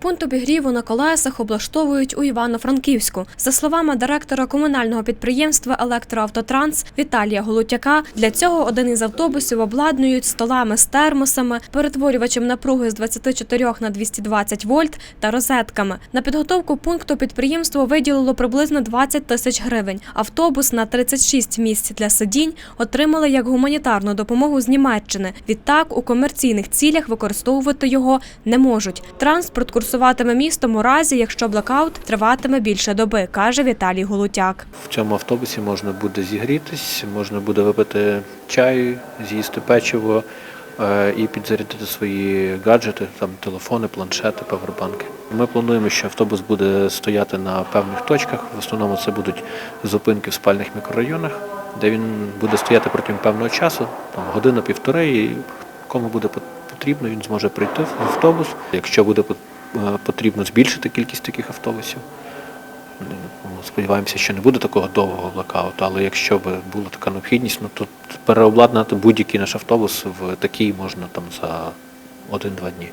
Пункт обігріву на колесах облаштовують у Івано-Франківську. За словами директора комунального підприємства Електроавтотранс Віталія Голутяка, для цього один із автобусів обладнують столами з термосами, перетворювачем напруги з 24 на 220 вольт та розетками. На підготовку пункту підприємство виділило приблизно 20 тисяч гривень. Автобус на 36 місць для сидінь отримали як гуманітарну допомогу з Німеччини. Відтак у комерційних цілях використовувати його не можуть. Транспорт курсуватиме містом у разі, якщо блекаут триватиме більше доби, каже Віталій Голутяк. В цьому автобусі можна буде зігрітись, можна буде випити чай, з'їсти печиво е, і підзарядити свої гаджети, там телефони, планшети, павербанки. Ми плануємо, що автобус буде стояти на певних точках. В основному це будуть зупинки в спальних мікрорайонах, де він буде стояти протягом певного часу, там година-півтори, і кому буде потрібно, він зможе прийти в автобус. Якщо буде потрібно збільшити кількість таких автобусів, Ну, Сподіваємося, що не буде такого довгого блокауту, але якщо б була така необхідність, ну то переобладнати будь-який наш автобус в такий можна там за один-два дні.